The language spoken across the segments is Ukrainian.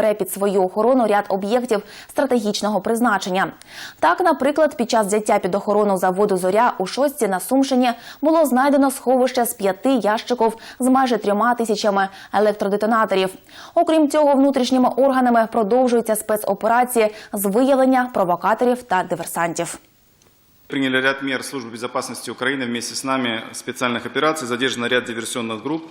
бере під свою охорону ряд об'єктів стратегічного призначення. Так, наприклад, під час взяття під охорону заводу Зоря у Шостці на Сумщині було знайдено сховище з п'яти ящиків з майже трьома тисячами електродетонаторів. Окрім цього, внутрішніми органами продовжуються спецоперації з виявлення провокаторів та диверсантів. Приняли ряд мер Службы безопасности Украины вместе с нами специальных операций. Задержано ряд диверсионных групп,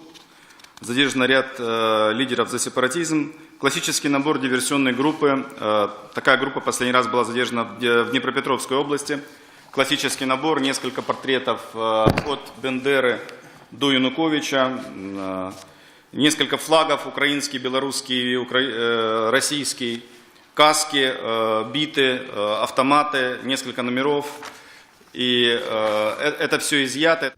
задержано ряд э, лидеров за сепаратизм. Классический набор диверсионной группы. Э, такая группа последний раз была задержана в Днепропетровской области. Классический набор, несколько портретов э, от Бендеры до Януковича, э, несколько флагов, украинский, белорусский, укра- российский, каски, биты, автоматы, несколько номеров. И это все изъято.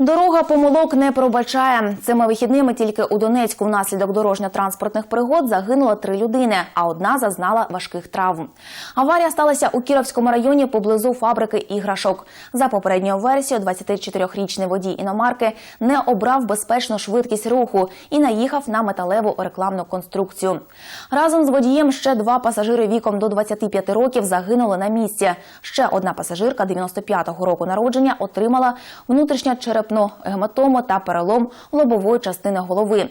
Дорога помилок не пробачає. Цими вихідними тільки у Донецьку внаслідок дорожньо-транспортних пригод загинуло три людини, а одна зазнала важких травм. Аварія сталася у Кіровському районі поблизу фабрики іграшок. За попередньою версією, 24-річний водій іномарки не обрав безпечну швидкість руху і наїхав на металеву рекламну конструкцію. Разом з водієм ще два пасажири віком до 25 років загинули на місці. Ще одна пасажирка 95-го року народження отримала внутрішньочерепну гематому та перелом лобової частини голови.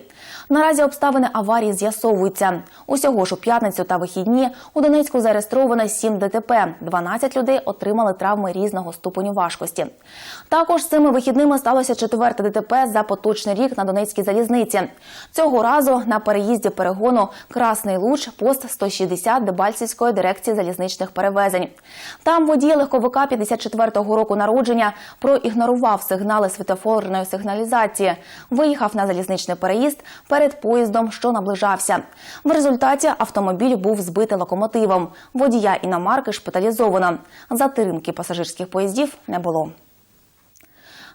Наразі обставини аварії з'ясовуються. Усього ж у п'ятницю та вихідні у Донецьку зареєстровано 7 ДТП. 12 людей отримали травми різного ступеню важкості. Також цими вихідними сталося четверте ДТП за поточний рік на Донецькій залізниці. Цього разу на переїзді перегону Красний Луч, пост 160 Дебальцівської дирекції залізничних перевезень. Там водій легковика 54-го року народження проігнорував сигнали світофорної сигналізації, виїхав на залізничний переїзд перед поїздом, що наближався. В результаті автомобіль був збитий локомотивом. Водія іномарки шпиталізовано. Затримки пасажирських поїздів не було.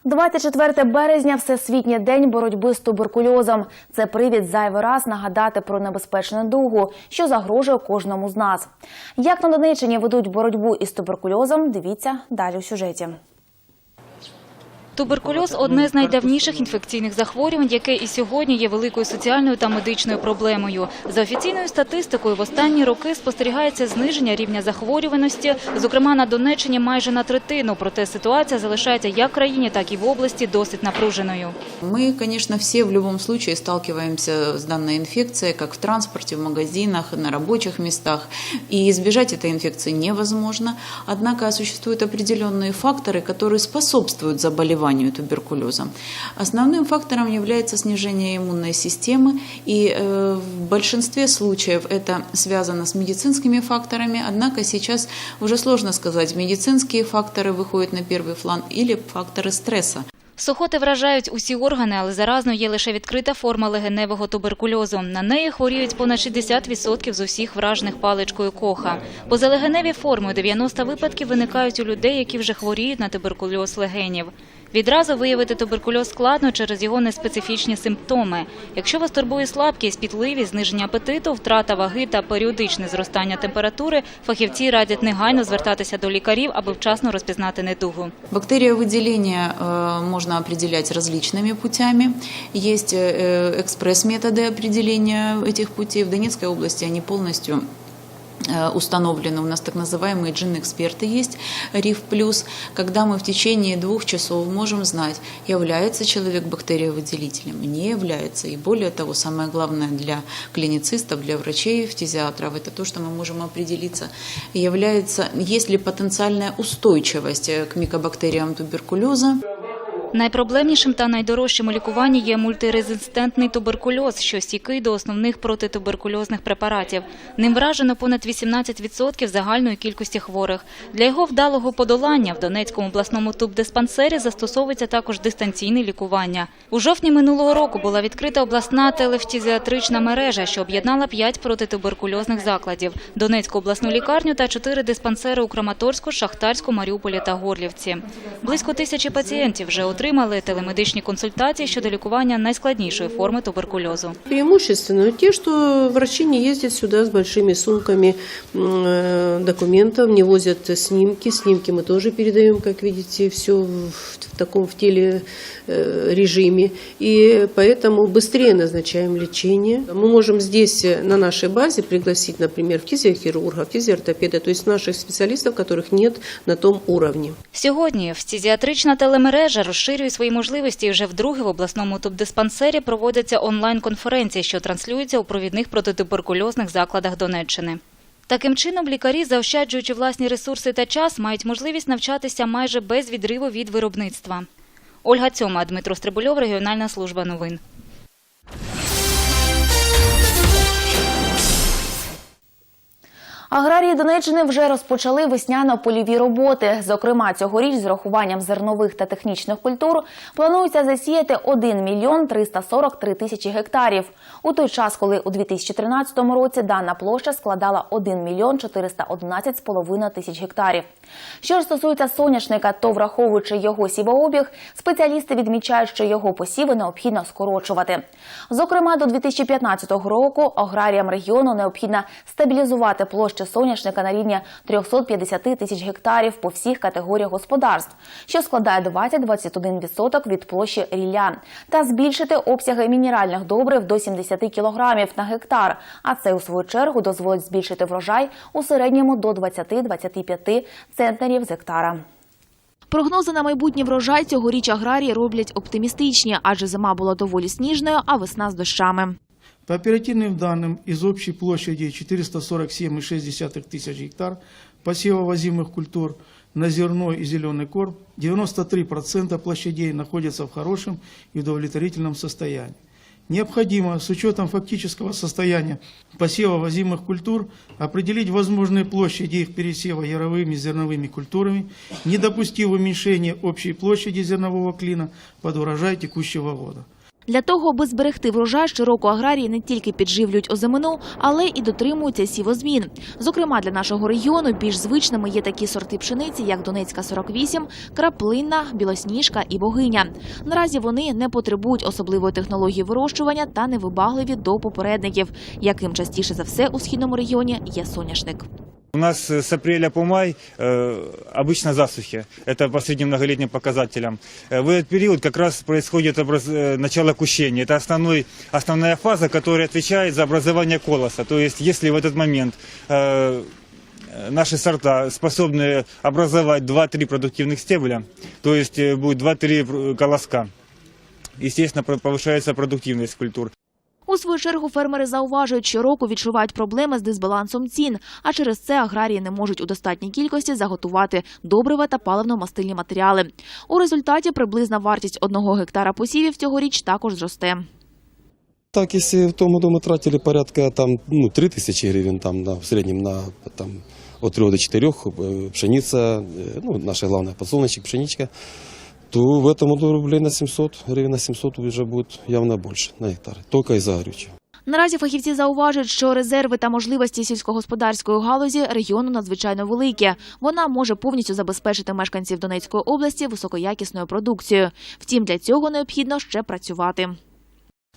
24 березня Всесвітній день боротьби з туберкульозом. Це привід зайвий раз нагадати про небезпечну дугу, що загрожує кожному з нас. Як на Донеччині ведуть боротьбу із туберкульозом, дивіться далі у сюжеті. Туберкульоз – одне з найдавніших інфекційних захворювань, яке і сьогодні є великою соціальною та медичною проблемою. За офіційною статистикою, в останні роки спостерігається зниження рівня захворюваності, зокрема на Донеччині майже на третину. Проте ситуація залишається як в країні, так і в області досить напруженою. Мы, конечно, все в любом случае сталкиваемся с данной инфекцией, как в транспорте, в магазинах, на рабочих местах. И избежать этой инфекции невозможно. Однако существуют определенные факторы, которые способствуют заболеванию туберкулезом. Основным фактором является снижение иммунной системы, и э, в большинстве случаев это связано с медицинскими факторами, однако сейчас уже сложно сказать, медицинские факторы выходят на первый план или факторы стресса. Сухоти вражають усі органи, але заразною є лише відкрита форма легеневого туберкульозу. На неї хворіють понад 60% з усіх вражених паличкою коха. Позалегеневі форми 90 випадків виникають у людей, які вже хворіють на туберкульоз легенів. Відразу виявити туберкульоз складно через його неспецифічні симптоми. Якщо вас турбує слабкість, пітливість, зниження апетиту, втрата ваги та періодичне зростання температури, фахівці радять негайно звертатися до лікарів, аби вчасно розпізнати недугу. Бактериовыделение э, можно определять различными путями. Есть э, экспресс-методы определения этих путей. В Донецкой области они полностью э, установлены. У нас так называемые джин-эксперты есть, РИФ+, когда мы в течение двух часов можем знать, является человек бактериовыделителем, не является. И более того, самое главное для клиницистов, для врачей, фтизиатров, это то, что мы можем определиться, является, есть ли потенциальная устойчивость э, к микобактериям туберкулеза. Найпроблемнішим та найдорожчим у лікуванні є мультирезистентний туберкульоз, що стійкий до основних протитуберкульозних препаратів. Ним вражено понад 18% загальної кількості хворих. Для його вдалого подолання в Донецькому обласному тубдиспансері застосовується також дистанційне лікування. У жовтні минулого року була відкрита обласна телефтізіатрична мережа, що об'єднала п'ять протитуберкульозних закладів – Донецьку обласну лікарню та чотири диспансери у Краматорську, Шахтарську, Маріуполі та Горлівці. Близько тисячі пацієнтів вже отримали телемедичні консультації щодо лікування найскладнішої форми туберкульозу. Преимущественно те, что врачи не ездят сюда с большими сумками м, э, документов, не возят снимки. Снимки мы тоже передаем, как видите, все в, в таком в теле э, режиме, и поэтому быстрее назначаем лечение. Мы можем здесь, э, на нашей базе, пригласить, например, физиохирурга, физиортопеда, то есть наших специалистов, которых нет на том уровне. Сьогодні фтизіатрична телемережа розширює свої можливості і вже вдруге в обласному тубдиспансері проводяться онлайн-конференції, що транслюються у провідних протитуберкульозних закладах Донеччини. Таким чином, лікарі, заощаджуючи власні ресурси та час, мають можливість навчатися майже без відриву від виробництва. Ольга Цьома, Дмитро Стрибульов, Регіональна служба новин. Аграрії Донеччини вже розпочали весняно-польові роботи. Зокрема, цьогоріч з урахуванням зернових та технічних культур планується засіяти 1 мільйон 343 тисячі гектарів. У той час, коли у 2013 році дана площа складала 1 мільйон 411,5 тисяч гектарів. Що ж стосується соняшника, то враховуючи його сівообіг, спеціалісти відмічають, що його посіви необхідно скорочувати. Зокрема, до 2015 року аграріям регіону необхідно стабілізувати площу соняшника на рівні 350 тисяч гектарів по всіх категоріях господарств, що складає 20-21% від площі рілля, та збільшити обсяги мінеральних добрив до 70 кілограмів на гектар. А це у свою чергу дозволить збільшити врожай у середньому до 20-25 центнерів з гектара. Прогнози на майбутній врожай цьогоріч аграрії роблять оптимістичні, адже зима була доволі сніжною, а весна з дощами. По оперативным данным, из общей площади 447,6 тысяч гектар посева возимых культур на зерно и зеленый корм 93% площадей находятся в хорошем и удовлетворительном состоянии. Необходимо с учетом фактического состояния посева возимых культур определить возможные площади их пересева яровыми зерновыми культурами, не допустив уменьшения общей площади зернового клина под урожай текущего года. Для того, аби зберегти врожай, щороку аграрії не тільки підживлюють озимину, але і дотримуються сівозмін. Зокрема, для нашого регіону більш звичними є такі сорти пшениці, як Донецька 48, краплинна, білосніжка і богиня. Наразі вони не потребують особливої технології вирощування та невибагливі до попередників, яким частіше за все у східному регіоні є соняшник. У нас э, с апреля по май э, обычно засухи. Это по средним многолетним показателям. Э, В этот период как раз происходит образ- начало кущения. Это основной, основная фаза, которая отвечает за образование колоса. То есть, если в этот момент наши сорта способны образовать 2-3 продуктивных стебля, то есть будет 2-3 пр- колоска, естественно, повышается продуктивность культур. У свою чергу фермери зауважують, що року відчувають проблеми з дисбалансом цін, а через це аграрії не можуть у достатній кількості заготувати добрива та паливно-мастильні матеріали. У результаті приблизна вартість одного гектара посівів цьогоріч також зросте. Так, если в том году мы тратили порядка там, ну, 3 тысячи гривен там, на, в среднем на там, от 3 до 4, э, пшеница, э, ну, наша главная подсолнечник, пшеничка, то в этом году рублей на 700, гривен на 700 уже будет явно больше на гектар, только из-за горючего. Наразі фахівці зауважують, що резерви та можливості сільськогосподарської галузі регіону надзвичайно великі. Вона може повністю забезпечити мешканців Донецької області високоякісною продукцією. Втім, для цього необхідно ще працювати.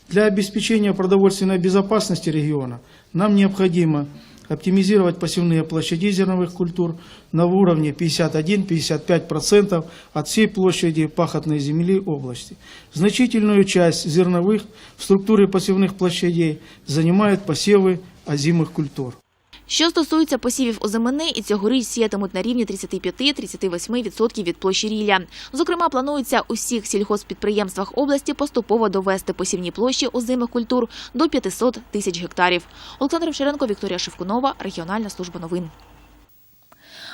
Для обеспечения продовольственной безопасности региона нам необходимо оптимизировать посевные площади зерновых культур на уровне 51-55% от всей площади пахотной земли области. Значительную часть зерновых в структуре посевных площадей занимают посевы озимых культур. Що стосується посівів озимини, і цьогоріч сіятимуть на рівні 35-38% від площі рілля. Зокрема, планується усіх сільхозпідприємствах області поступово довести посівні площі озимих культур до 500 тисяч гектарів. Олександр Овчаренко, Вікторія Шевкунова, Регіональна служба новин.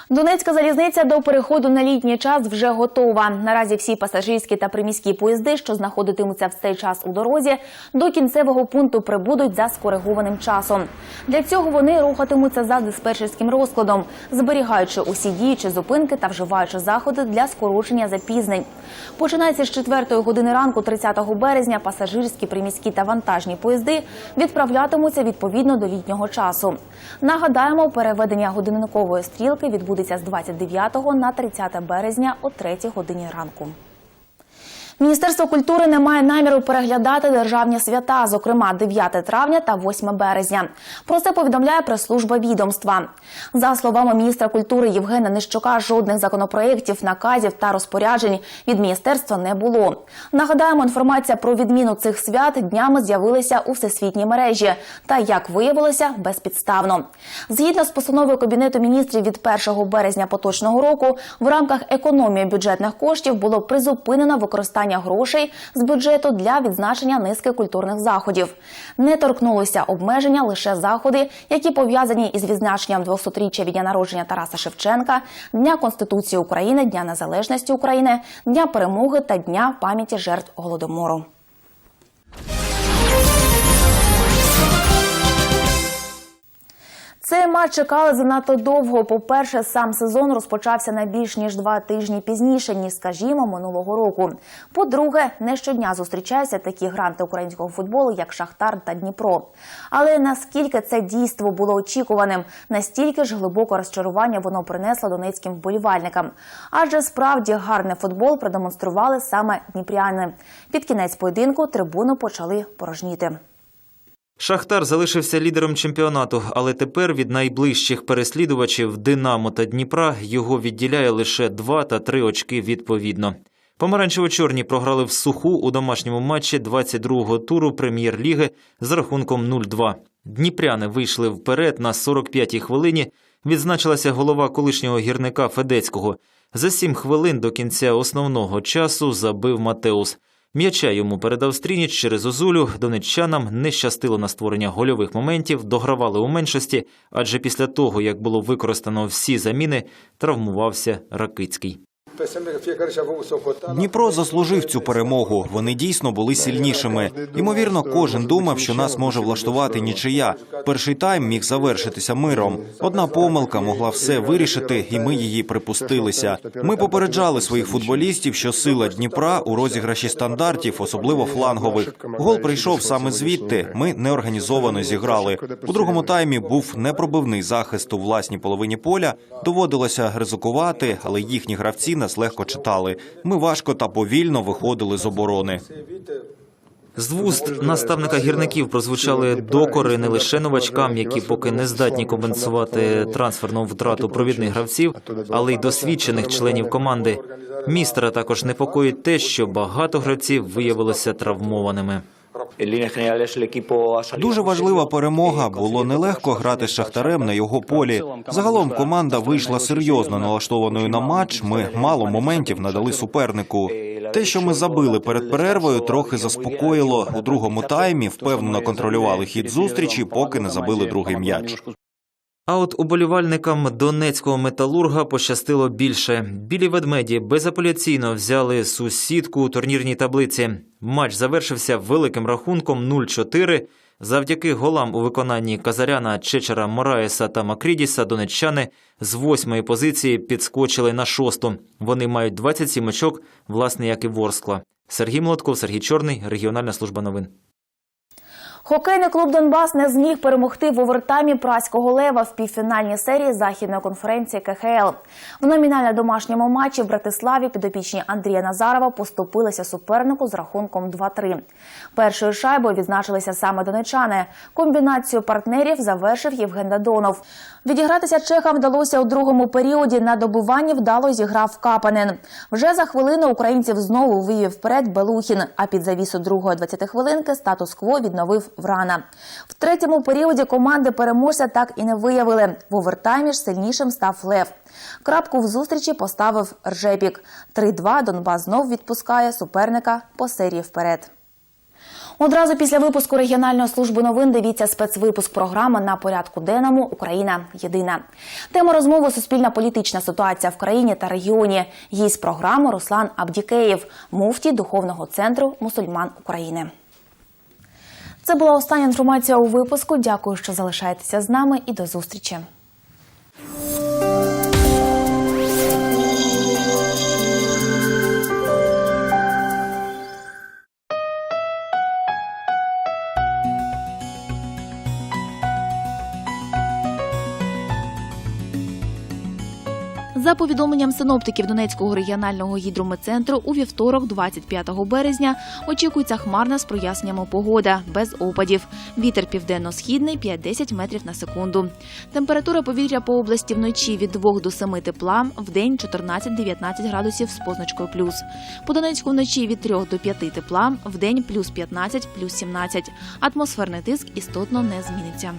Донецька залізниця до переходу на літній час вже готова. Наразі всі пасажирські та приміські поїзди, що знаходитимуться в цей час у дорозі, до кінцевого пункту прибудуть за скоригованим часом. Для цього вони рухатимуться за диспетчерським розкладом, зберігаючи усі діючі зупинки та вживаючи заходи для скорочення запізнень. Починається з 4 години ранку, 30 березня, пасажирські, приміські та вантажні поїзди відправлятимуться відповідно до літнього часу. Нагадаємо, переведення годинникової стрілки відбудеться з 29 на 30 березня о 3 годині ранку. Міністерство культури не має наміру переглядати державні свята, зокрема 9 травня та 8 березня. Про це повідомляє прес-служба відомства. За словами міністра культури Євгена Нищука, жодних законопроєктів, наказів та розпоряджень від міністерства не було. Нагадаємо, інформація про відміну цих свят днями з'явилася у всесвітній мережі. Та як виявилося, безпідставно. Згідно з постановою Кабінету міністрів від 1 березня поточного року, в рамках економії бюджетних коштів було призупинено використання грошей з бюджету для відзначення низки культурних заходів. Не торкнулося обмеження лише заходи, які пов'язані із відзначенням 200-річчя від дня народження Тараса Шевченка, Дня Конституції України, Дня Незалежності України, Дня Перемоги та Дня пам'яті жертв голодомору. Матч чекали занадто довго. По-перше, сам сезон розпочався на більш ніж два тижні пізніше, ніж, скажімо, минулого року. По-друге, не щодня зустрічаються такі гранти українського футболу, як Шахтар та Дніпро. Але наскільки це дійство було очікуваним, настільки ж глибоке розчарування воно принесло донецьким вболівальникам. Адже справді гарний футбол продемонстрували саме дніпряни. Під кінець поєдинку трибуну почали порожніти. Шахтар залишився лідером чемпіонату, але тепер від найближчих переслідувачів Динамо та Дніпра його відділяє лише 2 та 3 очки відповідно. Помаранчево-чорні програли в суху у домашньому матчі 22-го туру прем'єр-ліги з рахунком 0-2. Дніпряни вийшли вперед на 45-й хвилині. Відзначилася голова колишнього гірника Федецького. За сім хвилин до кінця основного часу забив Матеус. М'яча йому передав Стрініч через Озулю. Донеччанам не щастило на створення гольових моментів, догравали у меншості, адже після того, як було використано всі заміни, травмувався Ракицький. Дніпро заслужив цю перемогу. Вони дійсно були сильнішими. Ймовірно, кожен думав, що нас може влаштувати нічия. Перший тайм міг завершитися миром. Одна помилка могла все вирішити, і ми її припустилися. Ми попереджали своїх футболістів, що сила Дніпра у розіграші стандартів, особливо флангових. Гол прийшов саме звідти. Ми неорганізовано зіграли. У другому таймі був непробивний захист у власній половині поля. Доводилося ризикувати, але їхні гравці нас легко читали. Ми важко та повільно виходили з оборони. З вуст наставника гірників прозвучали докори не лише новачкам, які поки не здатні компенсувати трансферну втрату провідних гравців, але й досвідчених членів команди. Містера також непокоїть те, що багато гравців виявилося травмованими. Дуже важлива перемога. Було нелегко грати з шахтарем на його полі. Загалом команда вийшла серйозно налаштованою на матч. Ми мало моментів надали супернику. Те, що ми забили перед перервою, трохи заспокоїло. У другому таймі впевнено контролювали хід зустрічі, поки не забили другий м'яч. А от уболівальникам донецького металурга пощастило більше. Білі ведмеді безапеляційно взяли сусідку у турнірній таблиці. Матч завершився великим рахунком 0-4. Завдяки голам у виконанні Казаряна, Чечера, Мораєса та Макрідіса донеччани з восьмої позиції підскочили на шосту. Вони мають 27 очок, власне, як і Ворскла. Сергій Молотков, Сергій Чорний, регіональна служба новин. Хокейний клуб Донбас не зміг перемогти в овертаймі праського лева в півфінальній серії західної конференції КХЛ. В номінально домашньому матчі в Братиславі підопічні Андрія Назарова поступилися супернику з рахунком 2-3. Першою шайбою відзначилися саме донечани. Комбінацію партнерів завершив Євген Дадонов. Відігратися чехам вдалося у другому періоді. На добиванні вдало зіграв Капанин. Вже за хвилину українців знову вивів вперед Белухін. А під завісу другої 20 хвилинки статус-кво відновив Врана. В третьому періоді команди переможця так і не виявили. В овертаймі ж сильнішим став Лев. Крапку в зустрічі поставив Ржепік. 3-2 Донбас знов відпускає суперника по серії вперед. Одразу після випуску регіональної служби новин дивіться спецвипуск програми на порядку денному Україна єдина. Тема розмови Суспільна політична ситуація в країні та регіоні. Гість програми Руслан Абдікеєв, муфті духовного центру мусульман України. Це була остання інформація у випуску. Дякую, що залишаєтеся з нами, і до зустрічі. Повідомленням синоптиків Донецького регіонального гідрометцентру, у вівторок, 25 березня, очікується хмарна з проясненнями погода, без опадів. Вітер південно-східний 5-10 метрів на секунду. Температура повітря по області вночі від 2 до 7 тепла, вдень 14-19 градусів з позначкою плюс. По Донецьку вночі від 3 до 5 тепла, вдень плюс 15, плюс 17. Атмосферний тиск істотно не зміниться.